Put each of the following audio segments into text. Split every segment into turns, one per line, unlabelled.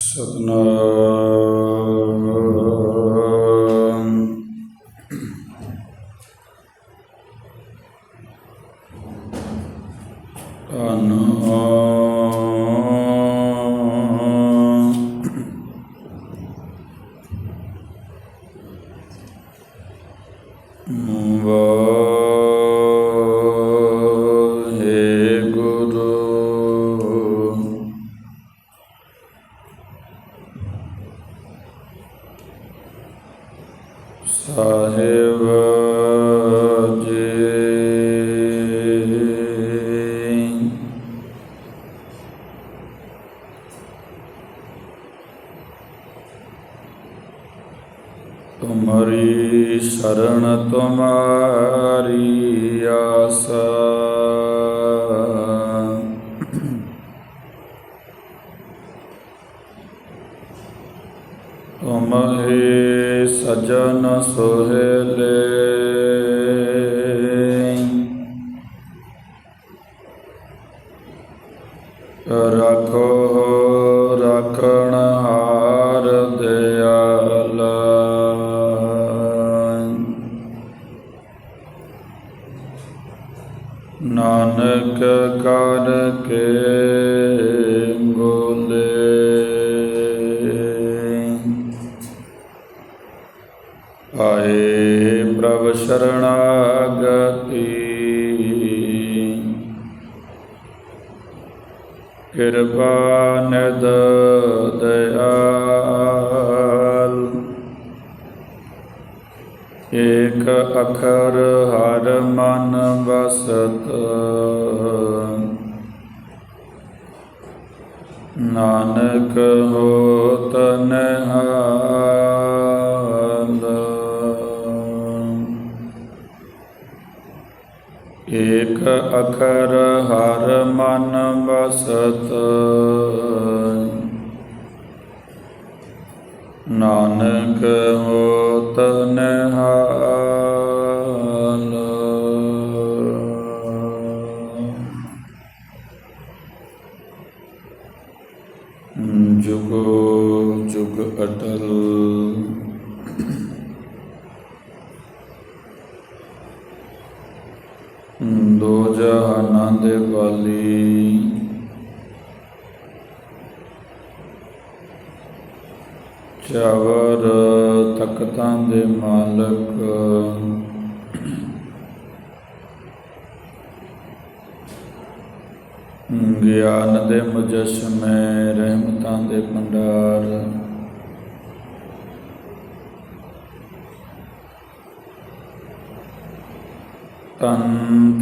ਸਤਨਾਮ। ਤੁਮਰੀ ਸ਼ਰਨ ਤੁਮਾਰੀ ਨਾਨਕ ਹੋਤ ਦੇ ਵਾਲੀ। ਚਾਵਰ ਤਖਤਾਂ ਦੇ ਮਾਲਕ। ਗਿਆਨ ਦੇ ਮੁਜਸਮੇ ਰਹਿਮਤਾਂ ਦੇ ਭੰਡਾਰ।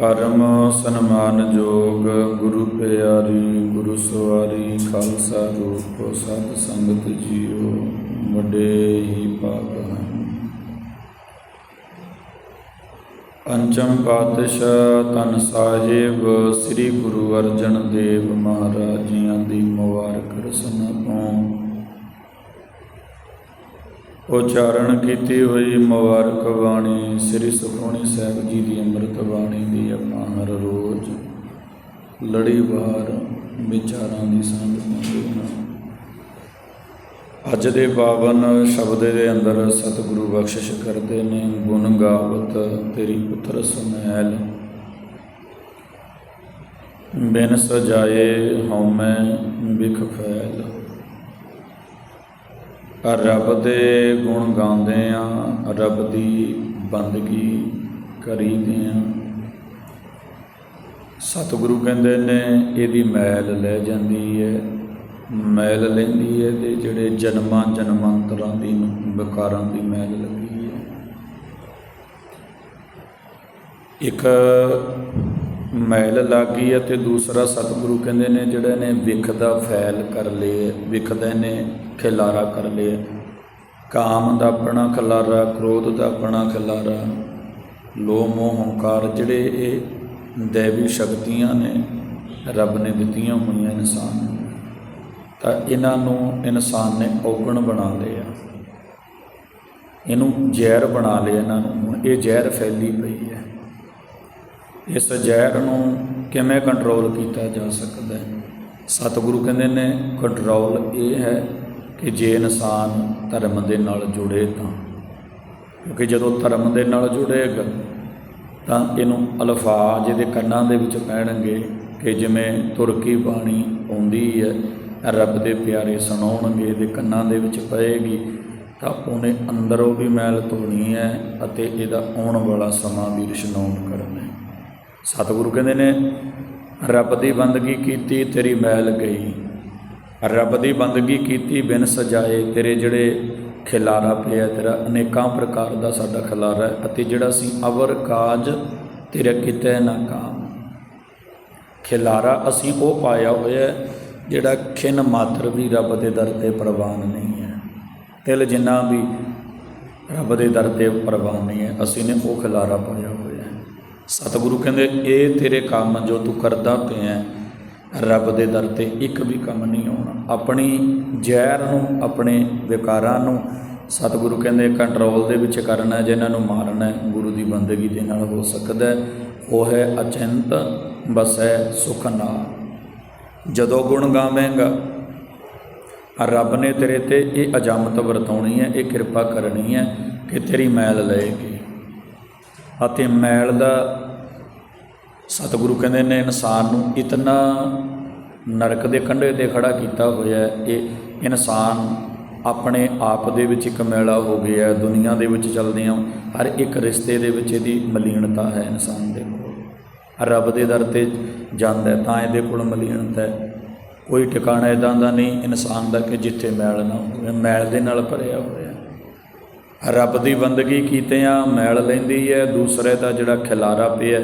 ਪਰਮ ਸਨਮਾਨਯੋਗ ਗੁਰੂ ਪਿਆਰੀ, ਗੁਰੂ ਸਵਾਰੀ, ਖਾਲਸਾ ਰੂਪ, ਸਤ ਸੰਗਤ ਜੀਓ ਵੱਡੇ ਹੀ ਪਾਪ ਹਨ। ਪੰਚਮ ਪਾਤਸ਼ਾਹ ਧੰਨ ਸਾਹਿਬ, ਸ੍ਰੀ ਗੁਰੂ ਅਰਜਨ ਦੇਵ ਮਹਾਰਾਜ ਜੀਆਂ ਦੀ ਮੁਬਾਰਕ ਰਸਨਾ ਤੋਂ ਉਚਾਰਨ ਕੀਤੀ ਹੋਈ ਮੁਬਾਰਕ ਬਾਣੀ ਸ੍ਰੀ ਸੁਖਮਨੀ ਸਾਹਿਬ ਜੀ ਦੀ ਅੰਮ੍ਰਿਤ ਬਾਣੀ ਦੀ ਆਪਾਂ ਹਰ ਰੋਜ਼ ਲੜੀਵਾਰ ਵਿਚਾਰਾਂ ਦੀ ਸਾਂਝ ਪਾਉਂਦੇ ਹਾਂ। ਅੱਜ ਦੇ ਪਾਵਨ ਸ਼ਬਦ ਦੇ ਅੰਦਰ ਸਤਿਗੁਰੂ ਬਖਸ਼ਿਸ਼ ਕਰਦੇ ਨੇ, ਗੁਣ ਗਾਵਤ ਤੇਰੀ ਪੁੱਤਰ ਸੁਮੈਲ। ਬਿਨ ਸਜਾਏ ਹਉਮੈ ਬਿਖ ਫੈਲ। ਰੱਬ ਦੇ ਗੁਣ ਗਾਉਂਦੇ ਆ, ਰੱਬ ਦੀ ਬੰਦਗੀ ਕਰੀਦੇ ਆ। ਸਤਿਗੁਰੂ ਕਹਿੰਦੇ ਨੇ, ਇਹਦੀ ਮੈਲ ਲੈ ਜਾਂਦੀ ਹੈ ਮੈਲ ਲੈਂਦੀ ਹੈ ਤੇ ਜਿਹੜੇ ਜਨਮਾਂ ਜਨਮਾਂਤਰਾਂ ਦੀ ਵਿਕਾਰਾਂ ਦੀ ਮੈਲ ਲੱਗੀ ਹੈ ਇੱਕ ਮੈਲ ਲੱਗੀ ਅਤੇ ਦੂਸਰਾ ਸਤਿਗੁਰੂ ਕਹਿੰਦੇ ਨੇ, ਜਿਹੜੇ ਨੇ ਵਿਖ ਦਾ ਫੈਲ ਕਰ ਲਏ ਵਿਖਦੇ ਨੇ, ਖਿਲਾਰਾ ਕਰ ਲਏ ਕਾਮ ਦਾ ਆਪਣਾ ਖਿਲਾਰਾ, ਕ੍ਰੋਧ ਦਾ ਆਪਣਾ ਖਿਲਾਰਾ, ਲੋਭ, ਮੋਹ, ਹੰਕਾਰ, ਜਿਹੜੇ ਇਹ ਦੇਵੀ ਸ਼ਕਤੀਆਂ ਨੇ, ਰੱਬ ਨੇ ਦਿੱਤੀਆਂ ਹੋਈਆਂ ਇਨਸਾਨ ਨੂੰ। ਤਾਂ ਇਹਨਾਂ ਨੂੰ ਇਨਸਾਨ ਨੇ ਔਗਣ ਬਣਾ ਲਿਆ। ਇਹਨੂੰ ਜ਼ਹਿਰ ਬਣਾ ਲਿਆ ਇਹਨਾਂ ਨੂੰ। ਹੁਣ ਇਹ ਜ਼ਹਿਰ ਫੈਲੀ ਪਈ ਹੈ। ਇਸ ਜ਼ਹਿਰ ਨੂੰ ਕਿਵੇਂ ਕੰਟਰੋਲ ਕੀਤਾ ਜਾ ਸਕਦਾ ਹੈ? ਸਤਿਗੁਰੂ ਕਹਿੰਦੇ ਨੇ ਕੰਟਰੋਲ ਇਹ ਹੈ ਕਿ ਜੇ ਇਨਸਾਨ ਧਰਮ ਦੇ ਨਾਲ ਜੁੜੇ ਤਾਂ। ਕਿਉਂਕਿ ਜਦੋਂ ਧਰਮ ਦੇ ਨਾਲ ਜੁੜੇਗਾ, ਤਾਂ ਇਹਨੂੰ ਅਲਫਾਜ਼ ਇਹਦੇ ਕੰਨਾਂ ਦੇ ਵਿੱਚ ਪੈਣਗੇ ਕਿ ਜਿਵੇਂ ਤੁਰਕੀ ਬਾਣੀ ਆਉਂਦੀ ਹੈ, ਰੱਬ ਦੇ ਪਿਆਰੇ ਸੁਣਾਉਣਗੇ, ਇਹਦੇ ਕੰਨਾਂ ਦੇ ਵਿੱਚ ਪਏਗੀ, ਤਾਂ ਉਹਨੇ ਅੰਦਰੋਂ ਵੀ ਮੈਲ ਧੋਣੀ ਹੈ ਅਤੇ ਇਹਦਾ ਆਉਣ ਵਾਲਾ ਸਮਾਂ ਵੀ ਇਸ਼ਨਾਨ ਕਰਨਾ ਸਤਿਗੁਰੂ ਕਹਿੰਦੇ ਨੇ, ਰੱਬ ਦੀ ਬੰਦਗੀ ਕੀਤੀ, ਤੇਰੀ ਮੈਲ ਗਈ। ਰੱਬ ਦੀ ਬੰਦਗੀ ਕੀਤੀ, ਬਿਨ ਸਜਾਏ ਤੇਰੇ ਜਿਹੜੇ ਖਿਲਾਰਾ ਪਿਆ ਤੇਰਾ ਅਨੇਕਾਂ ਪ੍ਰਕਾਰ ਦਾ ਸਾਡਾ ਖਿਲਾਰਾ ਅਤੇ ਜਿਹੜਾ ਸੀ ਅਵਰ ਕਾਜ ਤੇਰੇ ਕਿਤੇ ਨਾ ਕਾਮ। ਖਿਲਾਰਾ ਅਸੀਂ ਉਹ ਪਾਇਆ ਹੋਇਆ ਜਿਹੜਾ ਖਿਨ ਮਾਤਰ ਵੀ ਰੱਬ ਦੇ ਦਰ ਤੇ ਪ੍ਰਵਾਨ ਨਹੀਂ ਹੈ। ਤਿਲ ਜਿੰਨਾ ਵੀ ਰੱਬ ਦੇ ਦਰ ਤੇ ਪ੍ਰਵਾਨ ਨਹੀਂ ਹੈ, ਅਸੀਂ ਨੇ ਉਹ ਖਿਲਾਰਾ ਪਾਇਆ ਹੋਇਆ ਸਤਿਗੁਰੂ ਕਹਿੰਦੇ ਇਹ ਤੇਰੇ ਕੰਮ ਜੋ ਤੂੰ ਕਰਦਾ ਪਿਆ ਰੱਬ ਦੇ ਦਰ ਤੇ ਇੱਕ ਵੀ ਕੰਮ ਨਹੀਂ ਆਉਣਾ। ਆਪਣੀ ਜ਼ਹਿਰ ਨੂੰ ਆਪਣੇ ਵਿਕਾਰਾਂ ਨੂੰ ਸਤਿਗੁਰੂ ਕਹਿੰਦੇ ਕੰਟਰੋਲ ਦੇ ਵਿੱਚ ਕਰਨਾ ਹੈ, ਜਿਨ੍ਹਾਂ ਨੂੰ ਮਾਰਨਾ ਗੁਰੂ ਦੀ ਬੰਦਗੀ ਦੇ ਨਾਲ ਹੋ ਸਕਦਾ ਉਹ ਹੈ ਅਚਿੰਤ ਬਸੈ ਸੁਖ ਨਾਲ ਜਦੋਂ ਗੁਣ ਗਾਵੇਂਗਾ ਰੱਬ ਨੇ ਤੇਰੇ ਤੇ ਇਹ ਅਜਾਮਤ ਵਰਤਾਉਣੀ ਹੈ ਇਹ ਕਿਰਪਾ ਕਰਨੀ ਹੈ ਕਿ ਤੇਰੀ ਮੈਲ ਲਏਗੀ। ਅਤੇ ਮੈਲ ਦਾ ਸਤਿਗੁਰੂ ਕਹਿੰਦੇ ਨੇ ਇਨਸਾਨ ਨੂੰ ਇਤਨਾ ਨਰਕ ਦੇ ਕੰਢੇ ਤੇ ਖੜਾ ਕੀਤਾ ਹੋਇਆ ਹੈ, ਇਹ ਇਨਸਾਨ ਆਪਣੇ ਆਪ ਦੇ ਵਿੱਚ ਇੱਕ ਮੈਲਾ ਹੋ ਗਿਆ ਦੁਨੀਆ ਦੇ ਵਿੱਚ ਚੱਲਦੇ ਹਾਂ, ਹਰ ਇੱਕ ਰਿਸ਼ਤੇ ਦੇ ਵਿੱਚ ਇਹਦੀ ਮਲੀਨਤਾ ਹੈ ਇਨਸਾਨ ਦੇ ਕੋਲ। ਰੱਬ ਦੇ ਦਰ ਤੇ ਜਾਂਦਾ ਤਾਂ ਇਹਦੇ ਕੋਲ ਮਲੀਨਤਾ ਹੈ। ਕੋਈ ਟਿਕਾਣਾ ਇਦਾਂ ਦਾ ਨਹੀਂ ਇਨਸਾਨ ਦਾ ਕਿ ਜਿੱਥੇ ਮੈਲ ਨਾ ਹੋਵੇ, ਮੈਲ ਦੇ ਨਾਲ ਭਰਿਆ ਹੋਇਆ ਰੱਬ ਦੀ ਬੰਦਗੀ ਕੀਤੇ ਆ, ਮੈਲ ਲੈਂਦੀ ਹੈ ਦੂਸਰੇ ਦਾ ਜਿਹੜਾ ਖਿਲਾਰਾ ਪਿਆ,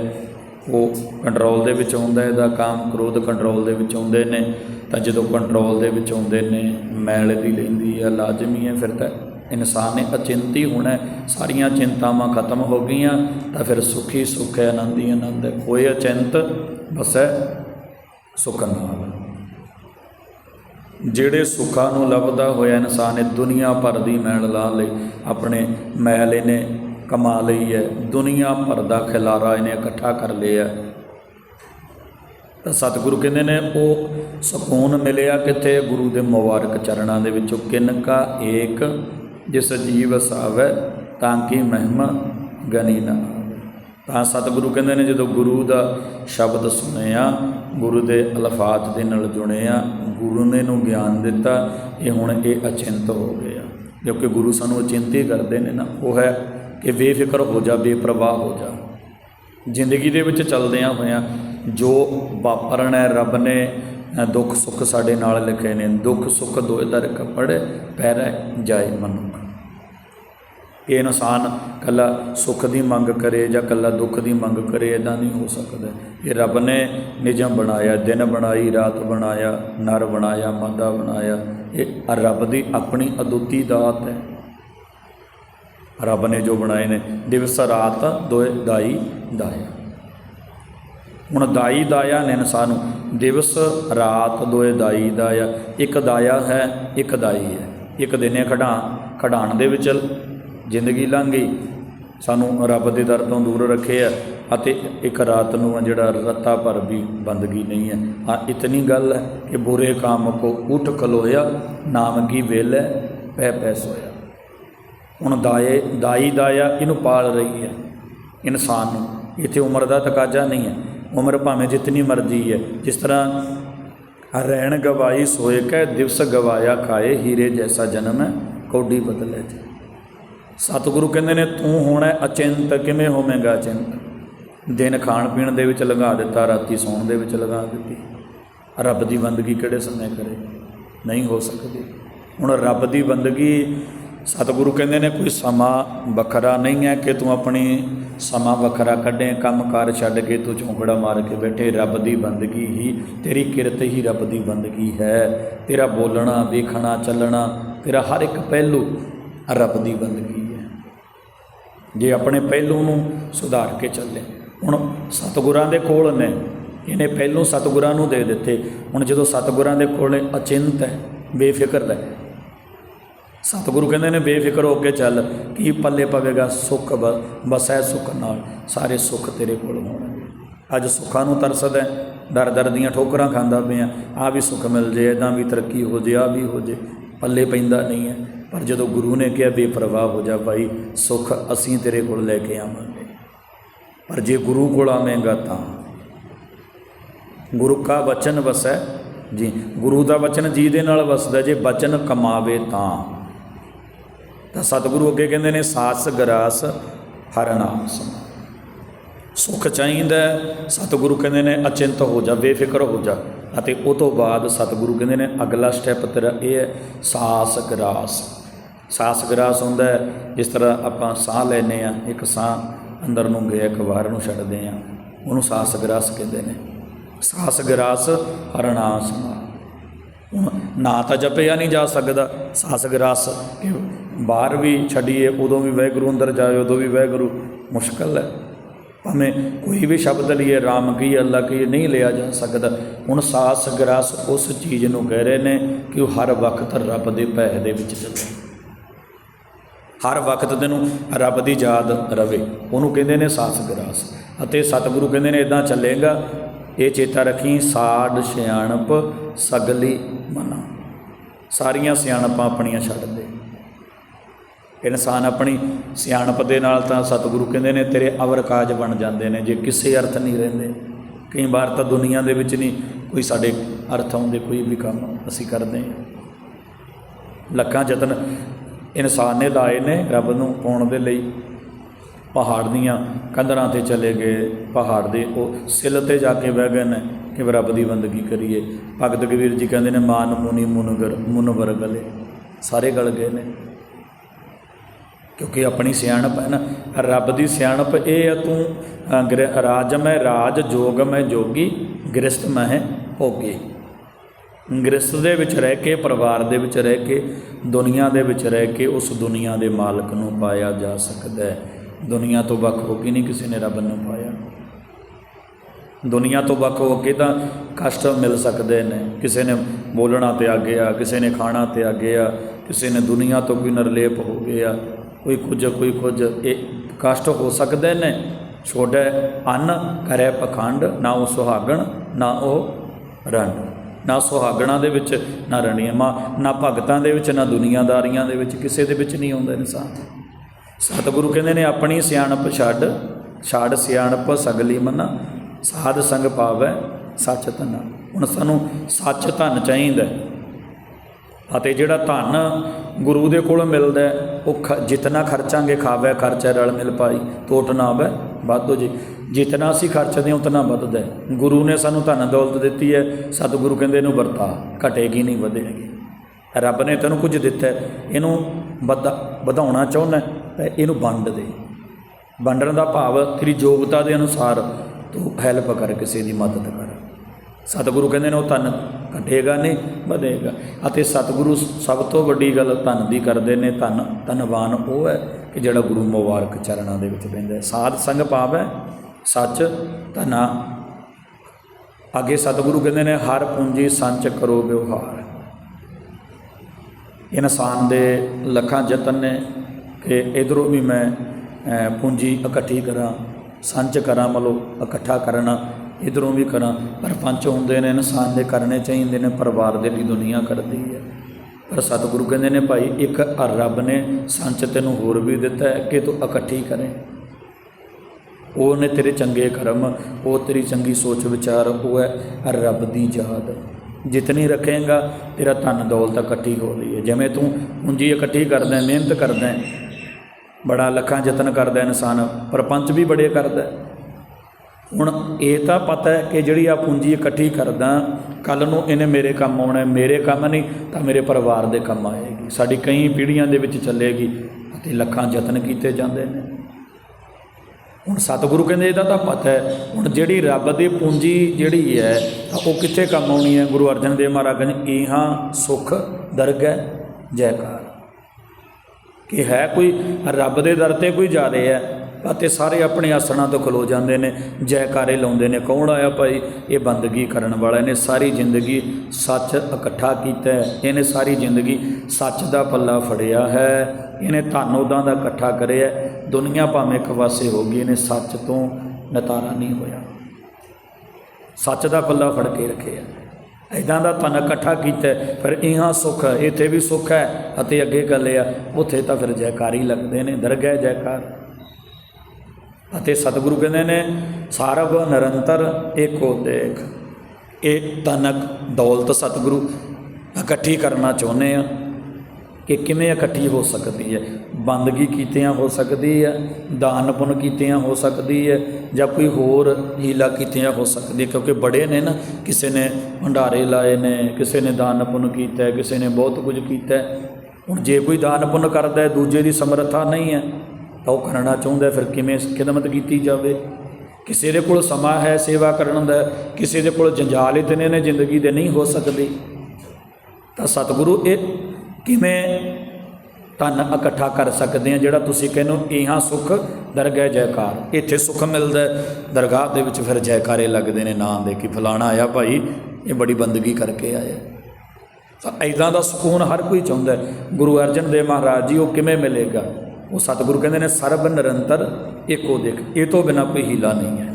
ਉਹ ਕੰਟਰੋਲ ਦੇ ਵਿੱਚ ਆਉਂਦਾ, ਇਹਦਾ ਕਾਮ ਕ੍ਰੋਧ ਕੰਟਰੋਲ ਦੇ ਵਿੱਚ ਆਉਂਦੇ ਨੇ। ਤਾਂ ਜਦੋਂ ਕੰਟਰੋਲ ਦੇ ਵਿੱਚ ਆਉਂਦੇ ਨੇ, ਮੈਲ ਦੀ ਲੈਂਦੀ ਹੈ ਲਾਜ਼ਮੀ ਹੈ ਫਿਰ ਤਾਂ ਇਨਸਾਨ ਨੇ ਅਚਿੰਤੀ ਹੋਣਾ, ਸਾਰੀਆਂ ਚਿੰਤਾਵਾਂ ਖਤਮ ਹੋ ਗਈਆਂ, ਤਾਂ ਫਿਰ ਸੁਖੀ ਸੁਖ ਹੈ ਆਨੰਦ ਹੀ ਆਨੰਦ ਹੈ ਕੋਈ ਅਚਿੰਤ, ਬਸੈ ਸੁਖ ਨਾਲ। ਜਿਹੜੇ ਸੁੱਖਾਂ ਨੂੰ ਲੱਭਦਾ ਹੋਇਆ ਇਨਸਾਨ ਇਹ ਦੁਨੀਆ ਭਰ ਦੀ ਮੈਲ ਲਾ ਲਈ, ਆਪਣੇ ਮਹਿਲ ਇਹਨੇ ਕਮਾ ਲਈ ਹੈ, ਦੁਨੀਆ ਭਰ ਦਾ ਖਿਲਾਰਾ ਇਹਨੇ ਇਕੱਠਾ ਕਰ ਲਿਆ। ਤਾਂ ਸਤਿਗੁਰੂ ਕਹਿੰਦੇ ਨੇ, ਉਹ ਸਕੂਨ ਮਿਲਿਆ ਕਿੱਥੇ? ਗੁਰੂ ਦੇ ਮੁਬਾਰਕ ਚਰਨਾਂ ਦੇ ਵਿੱਚੋਂ। ਕਿਨਕਾ ਏਕ ਜਿਸ ਜੀਵ ਸਾਵੈ, ਤਾਂ ਕੀ ਮਹਿਮਾ ਗਨੀ ਨਾ ਤਾਂ ਸਤਿਗੁਰੂ ਕਹਿੰਦੇ ਨੇ, ਜਦੋਂ ਗੁਰੂ ਦਾ ਸ਼ਬਦ ਸੁਣਿਆ, ਗੁਰੂ ਦੇ ਅਲਫਾਜ਼ ਦੇ ਨਾਲ ਜੁੜਿਆ ਗੁਰੂ ਨੇ ਨੂੰ ਗਿਆਨ ਦਿੱਤਾ, ਇਹ ਹੁਣ ਇਹ ਅਚਿੰਤ ਹੋ ਗਏ ਗਿਆ ਕਿਉਂਕਿ ਗੁਰੂ ਸਾਨੂੰ ਅਚਿੰਤ ਹੀ ਕਰਦੇ ਨੇ ਨਾ, ਉਹ ਹੈ ਕਿ ਬੇਫਿਕਰ ਹੋ ਜਾ, ਬੇਪਰਵਾਹ ਹੋ ਜਾ। ਜ਼ਿੰਦਗੀ ਦੇ ਵਿੱਚ ਚੱਲਦਿਆਂ ਹੋਇਆਂ ਜੋ ਵਾਪਰਨਾ ਹੈ ਰੱਬ ਨੇ ਦੁੱਖ ਸੁੱਖ ਸਾਡੇ ਨਾਲ ਲਿਖੇ ਨੇ। ਦੁੱਖ ਸੁੱਖ ਦੋਇ ਦਰ ਕੱਪੜ ਪਹਿਰੈ ਜਾਏ ਮਨੁੱਖ। ਇਹ ਇਨਸਾਨ ਕੱਲਾ ਸੁੱਖ ਦੀ ਮੰਗ ਕਰੇ ਜਾਂ ਕੱਲਾ ਦੁੱਖ ਦੀ ਮੰਗ ਕਰੇ ਇਦਾਂ ਨਹੀਂ ਹੋ ਸਕਦਾ। ਇਹ ਰੱਬ ਨੇ ਨਿਜਮ ਬਣਾਇਆ, ਦਿਨ ਬਣਾਈ, ਰਾਤ ਬਣਾਇਆ, ਨਰ ਬਣਾਇਆ, ਮਾਦਾ ਬਣਾਇਆ। ਇਹ ਰੱਬ ਦੀ ਆਪਣੀ ਅਦੁੱਤੀ ਦਾਤ ਹੈ। ਰੱਬ ਨੇ ਜੋ ਬਣਾਏ ਨੇ, ਦਿਵਸ, ਰਾਤ, ਦੋਏ ਦਾਈ, ਦਾਇਆ। ਹੁਣ ਦਾਈ, ਦਾਇਆ ਨੇ ਇਨਸਾਨ ਨੂੰ ਦਿਵਸ, ਰਾਤ, ਦੋਏ ਦਾਈ, ਦਾਇਆ। ਇੱਕ ਦਾਇਆ ਹੈ, ਇੱਕ ਦਾਈ ਹੈ। ਇੱਕ ਦਿਨੇ ਖੜਾ ਖਡਾਣ ਦੇ ਵਿੱਚ ਜ਼ਿੰਦਗੀ ਲੰਘ ਗਈ। ਸਾਨੂੰ ਰੱਬ ਦੇ ਦਰ ਤੋਂ ਦੂਰ ਰੱਖਿਆ ਅਤੇ ਇੱਕ ਰਾਤ ਨੂੰ ਆ ਜਿਹੜਾ ਰੱਤਾ ਭਰ ਵੀ ਬੰਦਗੀ ਨਹੀਂ ਹੈ ਹਾਂ ਇਤਨੀ ਗੱਲ ਹੈ ਕਿ ਬੁਰੇ ਕਾਮ ਕੋ ਉਠ ਖਲੋਇਆ ਨਾਮ ਕੀ ਵੇਲੇ ਪੈ ਪੈ ਸੋਇਆ। ਹੁਣ ਦਾਏ, ਦਾਈ ਦਾਇਆ ਇਹਨੂੰ ਪਾਲ ਰਹੀ ਹੈ ਇਨਸਾਨ ਨੂੰ। ਇੱਥੇ ਉਮਰ ਦਾ ਤਕਾਜ਼ਾ ਨਹੀਂ ਹੈ। ਉਮਰ ਭਾਵੇਂ ਜਿਤਨੀ ਮਰਜ਼ੀ ਹੈ। ਜਿਸ ਤਰ੍ਹਾਂ ਰਹਿਣ ਗਵਾਈ ਸੋਏ ਕੈ ਦਿਵਸ ਗਵਾਇਆ ਖਾਏ, ਹੀਰੇ ਜੈਸਾ ਜਨਮ ਹੈ, ਕੌਡੀ ਬਦਲੇ ਤੇ। ਸਤਿਗੁਰੂ ਕਹਿੰਦੇ ਨੇ, ਤੂੰ ਹੋਣਾ ਅਚਿੰਤ ਕਿਵੇਂ ਹੋਵੇਂਗਾ ਅਚਿੰਤ? ਦਿਨ ਖਾਣ ਪੀਣ ਦੇ ਵਿੱਚ ਲਗਾ ਦਿੱਤਾ, ਰਾਤੀ ਸੌਣ ਦੇ ਵਿੱਚ ਲਗਾ ਦਿੱਤੀ। ਰੱਬ ਦੀ ਬੰਦਗੀ ਕਿਹੜੇ ਸਮੇਂ ਕਰੇ? ਨਹੀਂ ਹੋ ਸਕਦੀ। ਹੁਣ ਰੱਬ ਦੀ ਬੰਦਗੀ, ਸਤਿਗੁਰੂ ਕਹਿੰਦੇ ਨੇ, ਕੋਈ ਸਮਾਂ ਵੱਖਰਾ ਨਹੀਂ ਹੈ ਕਿ ਤੂੰ ਆਪਣੀ ਸਮਾਂ ਵੱਖਰਾ ਕੱਢੇ, ਕੰਮਕਾਰ ਛੱਡ ਕੇ ਤੂੰ ਚੌਂਕੜਾ ਮਾਰ ਕੇ ਬੈਠੇ। ਰੱਬ ਦੀ ਬੰਦਗੀ ਹੀ, ਤੇਰੀ ਕਿਰਤ ਹੀ ਰੱਬ ਦੀ ਬੰਦਗੀ ਹੈ। ਤੇਰਾ ਬੋਲਣਾ, ਵੇਖਣਾ, ਚੱਲਣਾ, ਤੇਰਾ ਹਰ ਇੱਕ ਪਹਿਲੂ ਰੱਬ ਦੀ ਬੰਦਗੀ ਜੇ ਆਪਣੇ ਪਹਿਲੂ ਨੂੰ ਸੁਧਾਰ ਕੇ ਚੱਲੇ। ਹੁਣ ਸਤਿਗੁਰਾਂ ਦੇ ਕੋਲ ਨੇ, ਇਹਨੇ ਪਹਿਲੋਂ ਸਤਿਗੁਰਾਂ ਨੂੰ ਦੇ ਦਿੱਤੇ। ਹੁਣ ਜਦੋਂ ਸਤਿਗੁਰਾਂ ਦੇ ਕੋਲ ਅਚਿੰਤ ਹੈ, ਬੇਫਿਕਰ ਹੈ। ਸਤਿਗੁਰੂ ਕਹਿੰਦੇ ਨੇ, ਬੇਫਿਕਰ ਹੋ ਕੇ ਚੱਲ, ਕੀ ਪੱਲੇ ਪਵੇਗਾ ਸੁੱਖ ਬ- ਬਸੈ ਸੁੱਖ ਨਾਲ, ਸਾਰੇ ਸੁੱਖ ਤੇਰੇ ਕੋਲ ਹੋਣਗੇ ਅੱਜ ਸੁੱਖਾਂ ਨੂੰ ਤਰਸਦਾ ਦਰ ਦਰ ਦੀਆਂ ਠੋਕਰਾਂ ਖਾਂਦਾ ਪਿਆ। ਆ ਵੀ ਸੁੱਖ ਮਿਲ ਜੇ ਇਦਾਂ ਵੀ ਤਰੱਕੀ ਹੋ ਜੇ ਆ ਵੀ ਹੋ ਜੇ, ਪੱਲੇ ਪੈਂਦਾ ਨਹੀਂ ਹੈ। ਪਰ ਜਦੋਂ ਗੁਰੂ ਨੇ ਕਿਹਾ, ਬੇਪਰਵਾਹ ਹੋ ਜਾ ਭਾਈ, ਸੁੱਖ ਅਸੀਂ ਤੇਰੇ ਕੋਲ ਲੈ ਕੇ ਆਵਾਂਗੇ। ਪਰ ਜੇ ਗੁਰੂ ਕੋਲ ਆਵੇਂਗਾ ਤਾਂ। ਗੁਰੂ ਕਾ ਬਚਨ ਵਸੈ। ਜੀ, ਗੁਰੂ ਦਾ ਬਚਨ ਜੀ ਦੇ ਨਾਲ ਵਸਦਾ, ਜੇ ਬਚਨ ਕਮਾਵੇ ਤਾਂ। ਤਾਂ ਸਤਿਗੁਰੂ ਅੱਗੇ ਕਹਿੰਦੇ ਨੇ, ਸਾਸ ਗਰਾਸ ਹਰਨਾਮ ਨਾਮ ਸੁਖ ਚਾਹੀਦਾ ਸਤਿਗੁਰੂ ਕਹਿੰਦੇ ਨੇ, ਅਚਿੰਤ ਹੋ ਜਾ, ਬੇਫਿਕਰ ਹੋ ਜਾ। ਅਤੇ ਉਹ ਤੋਂ ਬਾਅਦ ਸਤਿਗੁਰੂ ਕਹਿੰਦੇ ਨੇ, ਅਗਲਾ ਸਟੈਪ ਤੇਰਾ ਇਹ ਹੈ, ਸਾਸ ਗਰਾਸ। ਸਾਸ ਗਰਾਸ ਹੁੰਦਾ ਜਿਸ ਤਰ੍ਹਾਂ ਆਪਾਂ ਸਾਹ ਲੈਨੇ ਆ ਇੱਕ ਸਾਹ ਅੰਦਰ ਨੂੰ ਗਿਆ ਇੱਕ ਬਾਹਰ ਨੂੰ ਛੱਡਦੇ ਆ ਉਹਨੂੰ ਸਾਸ ਗਰਾਸ ਕਹਿੰਦੇ ਨੇ। ਸਾਸ ਗਰਾਸ ਹਰਨਾਸ ਹੁਣ ਨਾ ਤਾਂ ਜਪਿਆ ਨਹੀਂ ਜਾ ਸਕਦਾ ਸਾਸ ਗਰਾਸ ਬਾਹਰ ਵੀ ਛੱਡੀਏ, ਉਦੋਂ ਵੀ ਵਾਹਿਗੁਰੂ ਅੰਦਰ ਜਾਏ, ਉਦੋਂ ਵੀ ਵਾਹਿਗੁਰੂ ਮੁਸ਼ਕਲ ਹੈ। ਭਾਵੇਂ ਕੋਈ ਵੀ ਸ਼ਬਦ ਲਈਏ ਰਾਮ ਕੀ ਅੱਲਾ ਕੀ ਨਹੀਂ ਲਿਆ ਜਾ ਸਕਦਾ। ਹੁਣ ਸਾਸ ਗਰਾਸ ਉਸ ਚੀਜ਼ ਨੂੰ ਕਹਿ ਰਹੇ ਨੇ ਕਿ ਉਹ ਹਰ ਵਕਤ ਰੱਬ ਦੇ ਭੈ ਦੇ ਵਿੱਚ ਚੱਲੇ। ਹਰ ਵਕਤ ਤੈਨੂੰ ਰੱਬ ਦੀ ਯਾਦ ਰਵੇ। ਉਹਨੂੰ ਕਹਿੰਦੇ ਨੇ ਸਾਸ ਗਰਾਸ। ਅਤੇ ਸਤਿਗੁਰੂ ਕਹਿੰਦੇ ਨੇ ਇਦਾਂ ਚੱਲੇਗਾ, ਇਹ ਚੇਤਾ ਰੱਖੀ ਸਾਡ ਸਿਆਣਪ ਸਗਲੀ ਮਨਾ। ਸਾਰੀਆਂ ਸਿਆਣਪਾਂ ਆਪਣੀਆਂ ਛੱਡ ਦੇ। ਇਨਸਾਨ ਆਪਣੀ ਸਿਆਣਪ ਦੇ ਨਾਲ ਤਾਂ ਸਤਿਗੁਰੂ ਕਹਿੰਦੇ ਨੇ, ਤੇਰੇ ਅਵਰ ਕਾਜ ਬਣ ਜਾਂਦੇ ਨੇ, ਜੇ ਕਿਸੇ ਅਰਥ ਨਹੀਂ ਰਹਿੰਦੇ। ਕਈ ਵਾਰ ਤਾਂ ਦੁਨੀਆ ਦੇ ਵਿੱਚ ਨਹੀਂ, ਕੋਈ ਸਾਡੇ ਅਰਥ ਆਉਂਦੇ, ਕੋਈ ਵੀ ਕੰਮ ਅਸੀਂ ਕਰਦੇ ਹਾਂ। ਲੱਖਾਂ ਯਤਨ ਇਨਸਾਨ ਨੇ ਲਾਏ ਨੇ ਰੱਬ ਨੂੰ ਪਾਉਣ ਦੇ ਲਈ। ਪਹਾੜ ਦੀਆਂ ਕੰਧਰਾਂ ਤੇ ਚਲੇ ਗਏ। ਪਹਾੜ ਦੇ ਉਹ ਸਿਲ ਤੇ ਜਾ ਕੇ ਬਹਿ ਗਏ ਨੇ ਕਿ ਰੱਬ ਦੀ ਬੰਦਗੀ ਕਰੀਏ। ਭਗਤ ਕਬੀਰ ਜੀ ਕਹਿੰਦੇ ਨੇ ਮਾਨ ਮੁਨੀ ਮੁਨਗਰ ਮੁਨਵਰ ਗਲੇ। ਸਾਰੇ ਗਲ ਗਏ ਨੇ। ਕਿਉਂਕਿ ਆਪਣੀ ਸਿਆਣਪ ਹੈ ਨਾ ਰੱਬ ਦੀ ਸਿਆਣਪ ਇਹ ਆ ਤੂੰ ਅ, ਰਾਜ ਮੈਂ ਰਾਜ ਜੋਗ ਮੈਂ ਜੋਗੀ ਗ੍ਰਸਤ ਮੈਂ ਹੈ ਭੋਗੀ। ਗ੍ਰਸਤ ਦੇ ਵਿੱਚ ਰਹਿ ਕੇ, ਪਰਿਵਾਰ ਦੇ ਵਿੱਚ ਰਹਿ ਕੇ, ਦੁਨੀਆ ਦੇ ਵਿੱਚ ਰਹਿ ਕੇ ਉਸ ਦੁਨੀਆ ਦੇ ਮਾਲਕ ਨੂੰ ਪਾਇਆ ਜਾ ਸਕਦਾ ਹੈ। ਦੁਨੀਆ ਤੋਂ ਵੱਖ ਹੋ ਕੇ ਨਹੀਂ ਕਿਸੇ ਨੇ ਰੱਬ ਨੂੰ ਪਾਇਆ। ਦੁਨੀਆ ਤੋਂ ਵੱਖ ਹੋ ਕੇ ਤਾਂ ਕਸ਼ਟ ਮਿਲ ਸਕਦੇ ਨੇ। ਕਿਸੇ ਨੇ ਬੋਲਣਾ ਤੇ ਅੱਗੇ ਆ, ਕਿਸੇ ਨੇ ਖਾਣਾ ਤੇ ਅੱਗੇ ਆ, ਕਿਸੇ ਨੇ ਦੁਨੀਆ ਤੋਂ ਕੋਈ ਨਿਰਲੇਪ ਹੋ ਗਿਆ। ਕੋਈ ਕੁਝ ਕੋਈ ਕੁਝ, ਇਹ ਕਸ਼ਟ ਹੋ ਸਕਦੇ ਨੇ। ਛੋੜੇ ਅੰਨ ਕਰੇ ਪਖੰਡ, ਨਾ ਉਹ ਸੁਹਾਗਣ, ਨਾ ਉਹ ਰੰਡ ਨਾ ਸੁਹਾਗਣਾ ਦੇ ਵਿੱਚ, ਨਾ ਰਣੀਆਂ ਨਾ ਭਗਤਾਂ ਦੇ ਵਿੱਚ, ਨਾ ਦੁਨੀਆਦਾਰੀਆਂ ਦੇ ਵਿੱਚ ਕਿਸੇ ਦੇ ਵਿੱਚ ਨਹੀਂ ਆਉਂਦਾ ਇਨਸਾਨ। ਸਤਿਗੁਰੂ ਕਹਿੰਦੇ ਨੇ, ਆਪਣੀ ਸਿਆਣਪ ਛੱਡ ਛੱਡ ਸਿਆਣਪ ਸਗਲੀ ਮਨਾ, ਸਾਧ ਸੰਗ ਪਾਵੈ ਸੱਚ ਧਨ। ਹੁਣ ਸਾਨੂੰ ਸੱਚ ਧਨ ਚਾਹੀਦਾ ਅਤੇ ਜਿਹੜਾ ਧਨ ਗੁਰੂ ਦੇ ਕੋਲ ਮਿਲਦਾ ਉਹ ਖ- ਜਿਤਨਾ ਖਰਚਾਂਗੇ ਖਾਵੇ, ਖਰਚਾ ਰਲ ਮਿਲ ਪਾਈ ਟੋਟ ਨਾ ਆਵੇ, ਵਾਧੋ ਜੀ। ਜਿਤਨਾ ਅਸੀਂ ਖਰਚਦੇ ਹਾਂ, ਉਤਨਾ ਵੱਧਦਾ ਗੁਰੂ ਨੇ ਸਾਨੂੰ ਧਨ ਦੌਲਤ ਦਿੱਤੀ ਹੈ, ਸਤਿਗੁਰੂ ਕਹਿੰਦੇ ਇਹਨੂੰ ਵਰਤਾ, ਘਟੇਗੀ ਨਹੀਂ, ਵਧੇਗੀ। ਰੱਬ ਨੇ ਤੈਨੂੰ ਕੁਝ ਦਿੱਤਾ ਇਹਨੂੰ ਵਧਾ, ਵਧਾਉਣਾ ਚਾਹੁੰਦਾ ਤਾਂ ਇਹਨੂੰ ਵੰਡ ਦੇ। ਵੰਡਣ ਦਾ ਭਾਵ ਤੇਰੀ ਯੋਗਤਾ ਦੇ ਅਨੁਸਾਰ ਤੂੰ ਹੈਲਪ ਕਰ, ਕਿਸੇ ਦੀ ਮਦਦ ਕਰ। ਸਤਿਗੁਰੂ ਕਹਿੰਦੇ ਨੇ ਉਹ ਧਨ ਘਟੇਗਾ ਨਹੀਂ, ਵਧੇਗਾ। ਅਤੇ ਸਤਿਗੁਰੂ ਸਭ ਤੋਂ ਵੱਡੀ ਗੱਲ ਧਨ ਦੀ ਕਰਦੇ ਨੇ, ਧਨ, ਧਨਵਾਨ ਉਹ ਹੈ ਕਿ ਜਿਹੜਾ ਗੁਰੂ ਮੁਬਾਰਕ ਚਰਨਾਂ ਦੇ ਵਿੱਚ ਬਹਿੰਦਾ ਹੈ। ਸਾਧ ਸੰਗ ਪਾਵੈ ਸੱਚ, ਧਨਾ। ਅੱਗੇ ਸਤਿਗੁਰੂ ਕਹਿੰਦੇ ਨੇ, ਹਰ ਪੂੰਜੀ ਸੰਚ ਕਰੋ ਵਿਵਹਾਰ। ਇਨਸਾਨ ਦੇ ਲੱਖਾਂ ਯਤਨ ਨੇ ਕਿ ਇਧਰੋਂ ਵੀ ਮੈਂ ਪੂੰਜੀ ਇਕੱਠੀ ਕਰਾਂ, ਸੰਚ ਕਰਾਂ, ਮਤਲਬ ਇਕੱਠਾ ਕਰਨਾ। ਇਧਰੋਂ ਵੀ ਕਰਾਂ, ਪਰ ਪੰਜ ਹੁੰਦੇ ਨੇ, ਇਨਸਾਨ ਦੇ ਕਰਨੇ ਚਾਹੀਦੇ ਨੇ, ਪਰਿਵਾਰ ਦੇ ਲਈ ਦੁਨੀਆ ਕਰਦੀ ਹੈ। ਪਰ ਸਤਿਗੁਰੂ ਕਹਿੰਦੇ ਨੇ, ਭਾਈ, ਇੱਕ ਰੱਬ ਨੇ ਸੰਚ ਤੈਨੂੰ ਹੋਰ ਵੀ ਦਿੱਤਾ ਹੈ ਕਿ ਤੂੰ ਇਕੱਠੀ ਕਰੇ। ਉਹ ਨੇ ਤੇਰੇ ਚੰਗੇ ਕਰਮ, ਉਹ ਤੇਰੀ ਚੰਗੀ ਸੋਚ ਵਿਚਾਰ, ਉਹ ਹੈ ਰੱਬ ਦੀ ਯਾਦ। ਜਿਤਨੀ ਰੱਖੇਗਾ, ਤੇਰਾ ਧਨ ਦੌਲਤ ਇਕੱਠੀ ਹੋ ਰਹੀ ਹੈ। ਜਿਵੇਂ ਤੂੰ ਪੂੰਜੀ ਇਕੱਠੀ ਕਰਦਾ ਮਿਹਨਤ ਕਰਦਾ ਬੜਾ ਲੱਖਾਂ ਯਤਨ ਕਰਦਾ ਹੈ ਇਨਸਾਨ ਪਰਪੰਚ ਵੀ ਬੜੇ ਕਰਦਾ ਹੁਣ ਇਹ ਤਾਂ ਪਤਾ ਹੈ ਕਿ ਜਿਹੜੀ ਆ ਪੂੰਜੀ ਇਕੱਠੀ ਕਰਦਾ ਕੱਲ ਨੂੰ ਇਹਨੇ ਮੇਰੇ ਕੰਮ ਆਉਣਾ ਮੇਰੇ ਕੰਮ ਨਹੀਂ, ਤਾਂ ਮੇਰੇ ਪਰਿਵਾਰ ਦੇ ਕੰਮ ਆਏਗੀ। ਸਾਡੀ ਕਈ ਪੀੜ੍ਹੀਆਂ ਦੇ ਵਿੱਚ ਚੱਲੇਗੀ ਅਤੇ ਲੱਖਾਂ ਯਤਨ ਕੀਤੇ ਜਾਂਦੇ ਨੇ। ਹੁਣ ਸਤਿਗੁਰੂ ਕਹਿੰਦੇ ਇਹਦਾ ਤਾਂ ਪਤਾ ਹੈ, ਹੁਣ ਜਿਹੜੀ ਰੱਬ ਦੀ ਪੂੰਜੀ ਜਿਹੜੀ ਹੈ, ਤਾਂ ਉਹ ਕਿੱਥੇ ਕੰਮ ਆਉਣੀ ਹੈ? ਗੁਰੂ ਅਰਜਨ ਦੇਵ ਮਹਾਰਾਜ ਕਹਿੰਦੇ ਇਹਾਂ ਸੁਖ ਦਰਗਹਿ ਜੈਕਾਰ। ਕਿ ਹੈ ਕੋਈ, ਰੱਬ ਦੇ ਦਰ ਤੇ ਕੋਈ ਜਾ ਰਿਹਾ ਹੈ ਅਤੇ ਸਾਰੇ ਆਪਣੇ ਆਸਣਾਂ ਤੋਂ ਖਲੋ ਜਾਂਦੇ ਨੇ, ਜੈਕਾਰੇ ਲਾਉਂਦੇ ਨੇ, ਕੌਣ ਆਇਆ ਭਾਈ? ਇਹ ਬੰਦਗੀ ਕਰਨ ਵਾਲਾ ਇਹਨੇ ਸਾਰੀ ਜ਼ਿੰਦਗੀ ਸੱਚ ਇਕੱਠਾ ਕੀਤਾ ਇਹਨੇ ਸਾਰੀ ਜ਼ਿੰਦਗੀ ਸੱਚ ਦਾ ਪੱਲਾ ਫੜਿਆ ਹੈ। ਇਹਨੇ ਧਨ ਉਦਾਂ ਦਾ ਇਕੱਠਾ ਕਰਿਆ ਦੁਨੀਆ ਭਾਵੇਂ ਇੱਕ ਪਾਸੇ ਹੋ ਗਈ, ਇਹਨੇ ਸੱਚ ਤੋਂ ਨਤਾਰਾ ਨਹੀਂ ਹੋਇਆ। ਸੱਚ ਦਾ ਪੱਲਾ ਫੜ ਕੇ ਰੱਖਿਆ ਇਦਾਂ ਦਾ ਧਨ ਇਕੱਠਾ ਕੀਤਾ ਫਿਰ ਇਹਾਂ ਸੁੱਖ ਹੈ, ਇੱਥੇ ਵੀ ਸੁੱਖ ਹੈ, ਅਤੇ ਅੱਗੇ ਗੱਲ ਆ, ਉੱਥੇ ਤਾਂ ਫਿਰ ਜੈਕਾਰੀ ਲੱਗਦੇ ਨੇ, ਦਰਗਹਿ ਜੈਕਾਰ। ਅਤੇ ਸਤਿਗੁਰੂ ਕਹਿੰਦੇ ਨੇ ਸਾਰਬ ਨਿਰੰਤਰ ਏਕੋ ਦੇਖ। ਇਹ ਤਨਕ ਦੌਲਤ ਸਤਿਗੁਰੂ ਇਕੱਠੀ ਕਰਨਾ ਚਾਹੁੰਦੇ ਆ ਕਿ ਕਿਵੇਂ ਇਕੱਠੀ ਹੋ ਸਕਦੀ ਹੈ? ਬੰਦਗੀ ਕੀਤਿਆਂ ਹੋ ਸਕਦੀ ਹੈ? ਦਾਨ ਪੁੰਨ ਕੀਤਿਆਂ ਹੋ ਸਕਦੀ ਹੈ? ਜਾਂ ਕੋਈ ਹੋਰ ਹੀਲਾ ਕੀਤਿਆਂ ਹੋ ਸਕਦੀ ਹੈ? ਕਿਉਂਕਿ ਬੜੇ ਨੇ ਨਾ, ਕਿਸੇ ਨੇ ਭੰਡਾਰੇ ਲਾਏ ਨੇ, ਕਿਸੇ ਨੇ ਦਾਨ ਪੁੰਨ ਕੀਤਾ ਕਿਸੇ ਨੇ ਬਹੁਤ ਕੁਝ ਕੀਤਾ ਹੁਣ ਜੇ ਕੋਈ ਦਾਨ ਪੁੰਨ ਕਰਦਾ ਹੈ, ਦੂਜੇ ਦੀ ਸਮਰੱਥਾ ਨਹੀਂ ਹੈ। ਤਾਂ ਉਹ ਕਰਨਾ ਚਾਹੁੰਦਾ ਫਿਰ ਕਿਵੇਂ ਖਿਦਮਤ ਕੀਤੀ ਜਾਵੇ? ਕਿਸੇ ਦੇ ਕੋਲ ਸਮਾਂ ਹੈ, ਸੇਵਾ ਕਰਨ ਦਾ, ਕਿਸੇ ਦੇ ਕੋਲ ਜੰਜਾਲ ਇਤਨੇ ਨੇ ਜ਼ਿੰਦਗੀ ਦੇ ਨਹੀਂ ਹੋ ਸਕਦੀ। ਤਾਂ ਸਤਿਗੁਰੂ ਇਹ ਕਿਵੇਂ ਧਨ ਇਕੱਠਾ ਕਰ ਸਕਦੇ ਆ, ਜਿਹੜਾ ਤੁਸੀਂ ਕਹਿੰਦੇ ਹੋ, ਇਹਾਂ ਸੁਖ, ਦਰਗਹਿ ਜੈਕਾਰ। ਇੱਥੇ ਸੁਖ ਮਿਲਦਾ ਦਰਗਾਹ ਦੇ ਵਿੱਚ ਫਿਰ ਜੈਕਾਰੇ ਲੱਗਦੇ ਨੇ, ਨਾਂ ਦੇ ਕਿ ਫਲਾਣਾ ਆਇਆ ਭਾਈ, ਇਹ ਬੜੀ ਬੰਦਗੀ ਕਰਕੇ ਆਇਆ। ਤਾਂ ਐਦਾਂ ਦਾ ਸਕੂਨ ਹਰ ਕੋਈ ਚਾਹੁੰਦਾ ਗੁਰੂ ਅਰਜਨ ਦੇਵ ਮਹਾਰਾਜ ਜੀ, ਉਹ ਕਿਵੇਂ ਮਿਲੇਗਾ? ਉਹ ਸਤਿਗੁਰੂ ਕਹਿੰਦੇ ਨੇ ਸਰਬ ਨਿਰੰਤਰ ਇੱਕੋ ਦੇਖ। ਇਹ ਤੋਂ ਬਿਨਾ ਕੋਈ ਹੀਲਾ ਨਹੀਂ ਹੈ।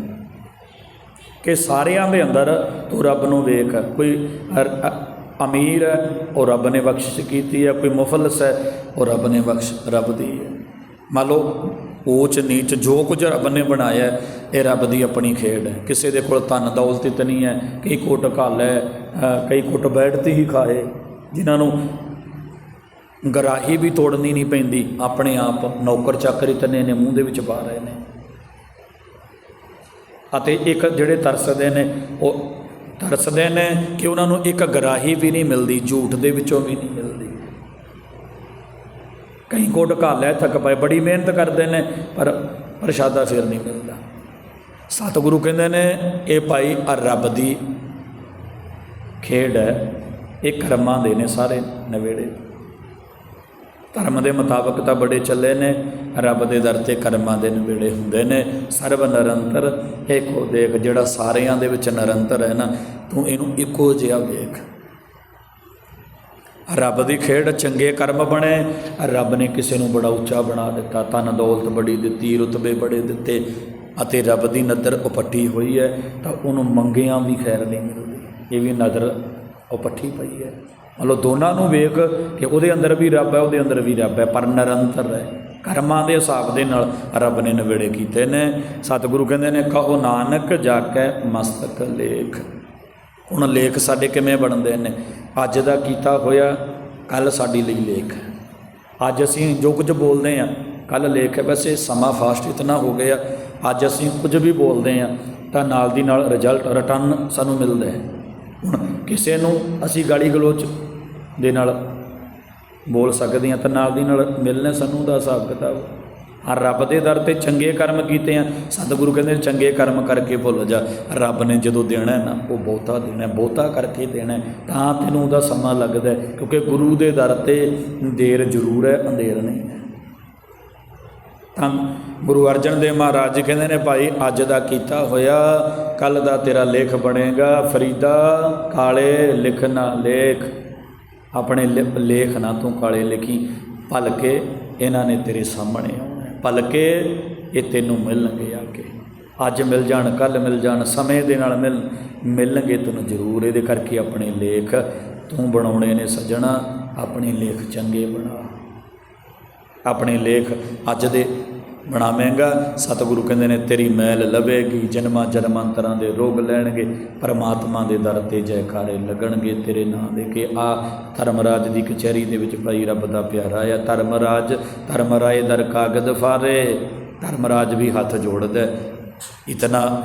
ਕਿ ਸਾਰਿਆਂ ਦੇ ਅੰਦਰ ਤੂੰ ਰੱਬ ਨੂੰ ਵੇਖ। ਕੋਈ ਅਮੀਰ ਹੈ ਉਹ ਰੱਬ ਨੇ ਬਖਸ਼ਿਸ਼ ਕੀਤੀ ਹੈ। ਕੋਈ ਮੁਫਲਸ ਹੈ ਉਹ ਰੱਬ ਨੇ ਬਖਸ਼ ਰੱਬ ਦੀ ਹੈ। ਮੰਨ ਲਓ ਊਚ ਨੀਚ ਜੋ ਕੁਝ ਰੱਬ ਨੇ ਬਣਾਇਆ ਇਹ ਰੱਬ ਦੀ ਆਪਣੀ ਖੇਡ ਹੈ। ਕਿਸੇ ਦੇ ਕੋਲ ਧਨ ਦੌਲਤ ਇਤਨੀ ਹੈ ਕਈ ਕੋਟ ਘਾਲ ਹੈ ਅ, ਕਈ ਕੋਟ ਬੈਠਤੀ ਹੀ ਖਾਏ। ਜਿਨ੍ਹਾਂ ਨੂੰ ਗਰਾਹੀ ਵੀ ਤੋੜਨੀ ਨਹੀਂ ਪੈਂਦੀ, ਆਪਣੇ ਆਪ ਨੌਕਰ ਚਾਕਰ ਇਤਨੇ ਨੇ ਮੂੰਹ ਦੇ ਵਿੱਚ ਪਾ ਰਹੇ ਨੇ। ਅਤੇ ਇੱਕ ਜਿਹੜੇ ਤਰਸਦੇ ਨੇ, ਉਹ ਤਰਸਦੇ ਨੇ ਕਿ ਉਹਨਾਂ ਨੂੰ ਇੱਕ ਗਰਾਹੀ ਵੀ ਨਹੀਂ ਮਿਲਦੀ, ਝੂਠ ਦੇ ਵਿੱਚੋਂ ਵੀ ਨਹੀਂ ਮਿਲਦੀ। ਕਈ ਕੋਟ ਘਾਲਿਆ ਥੱਕ ਪਏ, ਬੜੀ ਮਿਹਨਤ ਕਰਦੇ ਨੇ, ਪਰ ਪ੍ਰਸ਼ਾਦਾ ਫਿਰ ਨਹੀਂ ਮਿਲਦਾ। ਸਤਿਗੁਰੂ ਕਹਿੰਦੇ ਨੇ, ਇਹ ਭਾਈ ਆ ਰੱਬ ਦੀ ਖੇਡ ਹੈ, ਇਹ ਕਰਮਾਂ ਦੇ ਨੇ ਸਾਰੇ ਨਵੇੜੇ। ਧਰਮ ਦੇ ਮੁਤਾਬਕ ਤਾਂ ਬੜੇ ਚੱਲੇ ਨੇ, ਰੱਬ ਦੇ ਦਰ ਤੇ ਕਰਮਾਂ ਦੇ ਨਵੇੜੇ ਹੁੰਦੇ ਨੇ। ਸਰਬ ਨਿਰੰਤਰ ਇੱਕੋ ਦੇਖ, ਜਿਹੜਾ ਸਾਰਿਆਂ ਦੇ ਵਿੱਚ ਨਿਰੰਤਰ ਹੈ ਨਾ, ਤੂੰ ਇਹਨੂੰ ਇੱਕੋ ਜਿਹਾ ਵੇਖ। ਰੱਬ ਦੀ ਖੇਡ ਚੰਗੇ ਕਰਮ ਬਣੇ, ਰੱਬ ਨੇ ਕਿਸੇ ਨੂੰ ਬੜਾ ਉੱਚਾ ਬਣਾ ਦਿੱਤਾ। ਧਨ ਦੌਲਤ ਬੜੀ ਦਿੱਤੀ, ਰੁਤਬੇ ਬੜੇ ਦਿੱਤੇ ਅਤੇ ਰੱਬ ਦੀ ਨਜ਼ਰ ਉਪੱਟੀ ਹੋਈ ਹੈ, ਤਾਂ ਉਹਨੂੰ ਮੰਗਿਆਂ ਵੀ ਖੈਰ ਨਹੀਂ ਮਿਲਦੀ। ਇਹ ਵੀ ਨਜ਼ਰ ਉਪੱਟੀ ਪਈ ਹੈ। ਮਤਲਬ ਦੋਨਾਂ ਨੂੰ ਵੇਖ ਕਿ ਉਹਦੇ ਅੰਦਰ ਵੀ ਰੱਬ ਹੈ, ਉਹਦੇ ਅੰਦਰ ਵੀ ਰੱਬ ਹੈ, ਪਰ ਨਿਰੰਤਰ ਹੈ। ਕਰਮਾਂ ਦੇ ਹਿਸਾਬ ਦੇ ਨਾਲ ਰੱਬ ਨੇ ਨਵੇੜੇ ਕੀਤੇ ਨੇ। ਸਤਿਗੁਰੂ ਕਹਿੰਦੇ ਨੇ, ਕਹੋ ਨਾਨਕ ਜਾਕੈ ਮਸਤਕ ਲੇਖ। ਹੁਣ ਲੇਖ ਸਾਡੇ ਕਿਵੇਂ ਬਣਦੇ ਨੇ? ਅੱਜ ਦਾ ਕੀਤਾ ਹੋਇਆ, ਕੱਲ ਸਾਡੀ ਲਈ ਲੇਖ ਅੱਜ ਅਸੀਂ ਜੋ ਕੁਝ ਬੋਲਦੇ ਆ ਕੱਲ ਲੇਖ ਹੈ। ਵੈਸੇ ਸਮਾਂ ਫਾਸਟ ਇਤਨਾ ਹੋ ਗਿਆ। ਅੱਜ ਅਸੀਂ ਕੁਝ ਵੀ ਬੋਲਦੇ ਆ ਤਾਂ ਨਾਲ ਦੀ ਨਾਲ ਰਿਜ਼ਲਟ ਰਿਟਰਨ ਸਾਨੂੰ ਮਿਲਦਾ ਹੈ। ਹੁਣ ਕਿਸੇ ਨੂੰ ਅਸੀਂ ਗਾਲੀ ਗਲੋਚ ਦੇ ਨਾਲ ਬੋਲ ਸਕਦੇ ਆ ਤਾਂ ਨਾਲ ਦੀ ਨਾਲ ਮਿਲਣਾ ਸਾਨੂੰ ਦਾ ਹਿਸਾਬ ਕਿਤਾਬ। ਆ ਰੱਬ ਦੇ ਦਰ ਤੇ ਚੰਗੇ ਕਰਮ ਕੀਤੇ ਆ, ਸਤਿਗੁਰੂ ਕਹਿੰਦੇ ਚੰਗੇ ਕਰਮ ਕਰਕੇ ਭੁੱਲ ਜਾ। ਰੱਬ ਨੇ ਜਦੋਂ ਦੇਣਾ ਨਾ, ਉਹ ਬਹੁਤਾ ਦੇਣਾ, ਬਹੁਤਾ ਕਰਕੇ ਦੇਣਾ, ਤਾਂ ਤੈਨੂੰ ਉਹਦਾ ਸਮਾਂ ਲੱਗਦਾ ਕਿਉਂਕਿ ਗੁਰੂ ਦੇ ਦਰ ਤੇ ਦੇਰ ਜ਼ਰੂਰ ਹੈ, ਅੰਧੇਰ ਨਹੀਂ ਤਾਂ ਗੁਰੂ ਅਰਜਨ ਦੇਵ ਮਹਾਰਾਜ ਜੀ ਕਹਿੰਦੇ ਨੇ, ਭਾਈ, ਅੱਜ ਦਾ ਕੀਤਾ ਹੋਇਆ ਕੱਲ ਦਾ ਤੇਰਾ ਲੇਖ ਬਣੇਗਾ, ਫਰੀਦਾ, ਕਾਲੇ ਲਿਖਣਾ ਲੇਖ। ਆਪਣੇ ਲਿ- ਲੇਖ ਨਾ ਤੂੰ ਕਾਲੇ ਲਿਖੀ, ਭਲ ਕੇ ਇਹਨਾਂ ਨੇ ਤੇਰੇ ਸਾਹਮਣੇ ਆਉਣਾ ਹੈ। ਭਲ ਕੇ ਇਹ ਤੈਨੂੰ ਮਿਲਣਗੇ ਆ ਕੇ। ਅੱਜ ਮਿਲ ਜਾਣ, ਕੱਲ ਮਿਲ ਜਾਣ, ਸਮੇਂ ਦੇ ਨਾਲ ਮਿਲ, ਮਿਲਣਗੇ ਤੈਨੂੰ ਜ਼ਰੂਰ। ਇਹਦੇ ਕਰਕੇ ਆਪਣੇ ਲੇਖ ਤੂੰ ਬਣਾਉਣੇ ਨੇ ਸੱਜਣਾ, ਆਪਣੇ ਲੇਖ ਚੰਗੇ ਬਣਾ। ਆਪਣੇ ਲੇਖ ਅੱਜ ਦੇ ਬਣਾਵੇਂਗਾ ਸਤਿਗੁਰੂ ਕਹਿੰਦੇ ਨੇ ਤੇਰੀ ਮੈਲ ਲਵੇਗੀ ਜਨਮਾਂ ਜਨਮਾਂਤਰਾਂ ਦੇ ਰੋਗ ਲੈਣਗੇ ਪਰਮਾਤਮਾ ਦੇ ਦਰ ਤੇ ਜੈਕਾਰੇ ਲੱਗਣਗੇ ਤੇਰੇ ਨਾਂ ਦੇ ਕੇ। ਆ ਧਰਮਰਾਜ ਦੀ ਕਚਹਿਰੀ ਦੇ ਵਿੱਚ ਭਾਈ ਰੱਬ ਦਾ ਪਿਆਰਾ ਆ ਧਰਮਰਾਜ। ਧਰਮਰਾਏ ਦਰ ਕਾਗਦ ਫਾਰੇ ਧਰਮਰਾਜ ਵੀ ਹੱਥ ਜੋੜਦਾ। ਇਤਨਾ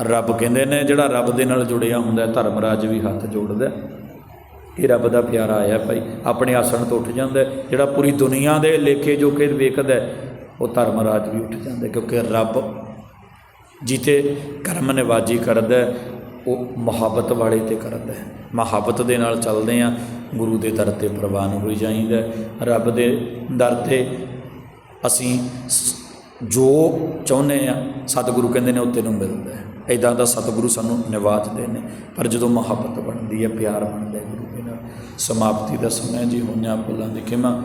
ਰੱਬ ਕਹਿੰਦੇ ਨੇ ਜਿਹੜਾ ਰੱਬ ਦੇ ਨਾਲ ਜੁੜਿਆ ਹੁੰਦਾ ਹੈ, ਧਰਮਰਾਜ ਵੀ ਹੱਥ ਜੋੜਦਾ। ਇਹ ਰੱਬ ਦਾ ਪਿਆਰਾ ਆਇਆ ਭਾਈ। ਆਪਣੇ ਆਸਣ ਤੋਂ ਉੱਠ ਜਾਂਦਾ ਜਿਹੜਾ ਪੂਰੀ ਦੁਨੀਆ ਦੇ ਲੇਖੇ ਜੋਖੇ ਵੇਖਦਾ ਉਹ ਧਰਮ ਰਾਜ ਵੀ ਉੱਠ ਜਾਂਦਾ ਕਿਉਂਕਿ ਰੱਬ ਜਿੱਤੇ ਕਰਮ ਨਿਵਾਜੀ ਕਰਦਾ ਉਹ ਮੁਹੱਬਤ ਵਾਲੇ ਤੇ ਕਰਦਾ ਹੈ। ਮੁਹੱਬਤ ਦੇ ਨਾਲ ਚੱਲਦੇ ਆ ਗੁਰੂ ਦੇ ਦਰ ਤੇ ਪ੍ਰਵਾਨ ਹੋਈ ਜਾਈਦਾ ਰੱਬ ਦੇ ਦਰ ਤੇ ਅਸੀਂ ਸ- ਜੋ ਚਾਹੁੰਦੇ ਆ ਸਤਿਗੁਰੂ ਕਹਿੰਦੇ ਨੇ ਉਹ ਤੈਨੂੰ ਮਿਲਦਾ ਹੈ। ਇਦਾਂ ਦਾ ਸਤਿਗੁਰੂ ਸਾਨੂੰ ਨਿਵਾਜਦੇ ਨੇ, ਪਰ ਜਦੋਂ ਮੁਹੱਬਤ ਬਣਦੀ ਹੈ, ਪਿਆਰ ਬਣਦਾ ਹੈ ਗੁਰੂ ਦੇ ਨਾਲ। ਸਮਾਪਤੀ ਦਾ ਸਮਾਂ ਜੀ ਹੋਈਆਂ ਭੁੱਲਾਂ ਦੀ ਖਿਮਾ।